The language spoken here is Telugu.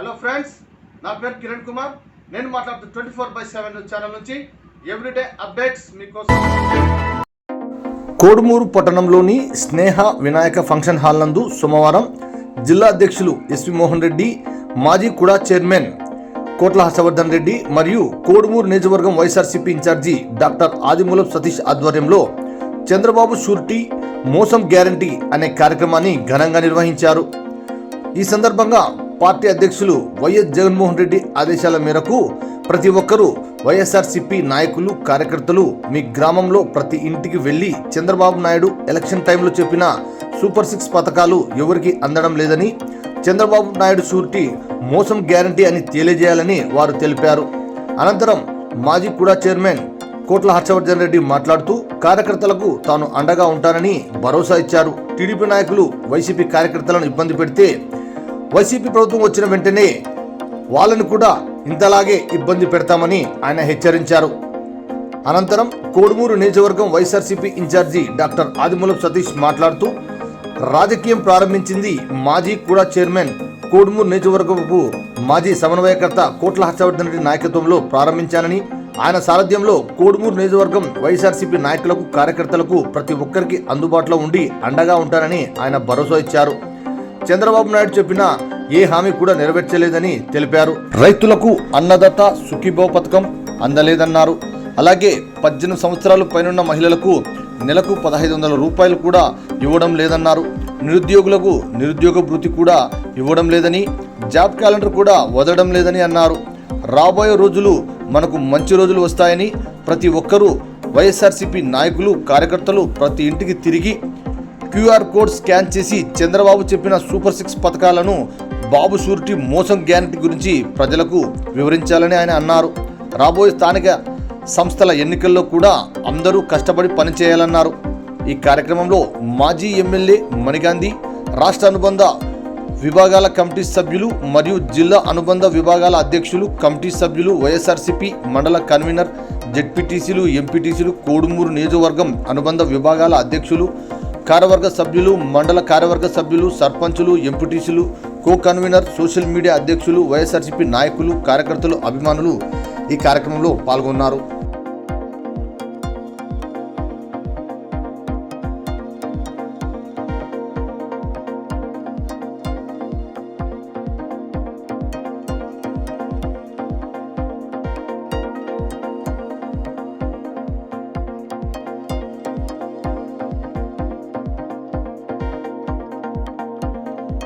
హలో ఫ్రెండ్స్ నా పేరు కిరణ్ కుమార్. నేను మాట్లాడుతూ twenty four by seven channel నుంచి ఎవ్రీడే అప్డేట్స్ మీకోసం. కోడుమూరు పట్టణంలోని స్నేహ వినాయక ఫంక్షన్ హాల్ నందు సోమవారం జిల్లా అధ్యక్షులు ఎస్వి మోహన్ రెడ్డి మాజీ కుడా చైర్మన్ కోట్ల హర్షవర్ధన్ రెడ్డి మరియు కోడుమూరు నియోజకవర్గం వైఎస్ఆర్సీపీ ఇన్ఛార్జి డాక్టర్ ఆదిమూలం సతీష్ ఆధ్వర్యంలో చంద్రబాబు షూరిటీ మోసం గ్యారంటీ అనే కార్యక్రమాన్ని ఘనంగా నిర్వహించారు. ఈ సందర్భంగా పార్టీ అధ్యక్షులు వైఎస్ జగన్మోహన్ రెడ్డి ఆదేశాల మేరకు ప్రతి ఒక్కరూ వైఎస్ఆర్సీపీ నాయకులు కార్యకర్తలు మీ గ్రామంలో ప్రతి ఇంటికి వెళ్ళి చంద్రబాబు నాయుడు ఎలక్షన్ టైంలో చెప్పిన సూపర్ సిక్స్ పథకాలు ఎవరికి అందడం లేదని చంద్రబాబు నాయుడు షూరిటీ మోసం గ్యారంటీ అని తెలియజేయాలని వారు తెలిపారు. అనంతరం మాజీ కూడా చైర్మన్ కోట్ల హర్షవర్ధన్ రెడ్డి మాట్లాడుతూ కార్యకర్తలకు తాను అండగా ఉంటానని భరోసా ఇచ్చారు. టీడీపీ నాయకులు వైసీపీ కార్యకర్తలను ఇబ్బంది పెడితే వైసీపీ ప్రభుత్వం వచ్చిన వెంటనే వాళ్ళను కూడా ఇంతలాగే ఇబ్బంది పెడతామని ఆయన హెచ్చరించారు. అనంతరం కోడుమూరు నియోజకవర్గం వైఎస్ఆర్సీపీ ఇన్ఛార్జి డాక్టర్ ఆదిమూలం సతీష్ మాట్లాడుతూ రాజకీయం ప్రారంభించింది మాజీ కూడా చైర్మన్ కోడుమూరు నియోజకవర్గపు మాజీ సమన్వయకర్త కోట్ల హర్షవర్ధన్ రెడ్డి నాయకత్వంలో ప్రారంభించానని ఆయన సారథ్యంలో కోడుమూరు నియోజకవర్గం వైఎస్ఆర్సీపీ నాయకులకు కార్యకర్తలకు ప్రతి ఒక్కరికి అందుబాటులో ఉండి అండగా ఉంటానని ఆయన భరోసా ఇచ్చారు. చంద్రబాబు నాయుడు చెప్పిన ఏ హామీ కూడా నెరవేర్చలేదని తెలిపారు. రైతులకు అన్నదాత సుఖీభో పథకం అందలేదన్నారు. అలాగే పద్దెనిమిది సంవత్సరాలు పైనున్న మహిళలకు నెలకు పదహైదు వందల రూపాయలు కూడా ఇవ్వడం లేదన్నారు. నిరుద్యోగులకు నిరుద్యోగ భృతి కూడా ఇవ్వడం లేదని జాబ్ క్యాలెండర్ కూడా వదలడం లేదని అన్నారు. రాబోయే రోజులు మనకు మంచి రోజులు వస్తాయని ప్రతి ఒక్కరూ వైఎస్ఆర్సీపీ నాయకులు కార్యకర్తలు ప్రతి ఇంటికి తిరిగి క్యూఆర్ కోడ్ స్కాన్ చేసి చంద్రబాబు చెప్పిన సూపర్ సిక్స్ పథకాలను బాబు షూరిటీ మోసం గ్యారంటీ గురించి ప్రజలకు వివరించాలని ఆయన అన్నారు. రాబోయే స్థానిక సంస్థల ఎన్నికల్లో కూడా అందరూ కష్టపడి పనిచేయాలన్నారు. ఈ కార్యక్రమంలో మాజీ ఎమ్మెల్యే మణిగాంధీ రాష్ట్ర అనుబంధ విభాగాల కమిటీ సభ్యులు మరియు జిల్లా అనుబంధ విభాగాల అధ్యక్షులు కమిటీ సభ్యులు వైఎస్ఆర్సీపీ మండల కన్వీనర్ జెడ్పీటీసీలు ఎంపీటీసీలు కోడుమూరు నియోజకవర్గం అనుబంధ విభాగాల అధ్యక్షులు కార్యవర్గ సభ్యులు మండల కార్యవర్గ సభ్యులు సర్పంచులు ఎంపీటీసీలు కో కన్వీనర్ సోషల్ మీడియా అధ్యక్షులు వైఎస్ఆర్సీపీ నాయకులు కార్యకర్తలు అభిమానులు ఈ కార్యక్రమంలో పాల్గొన్నారు.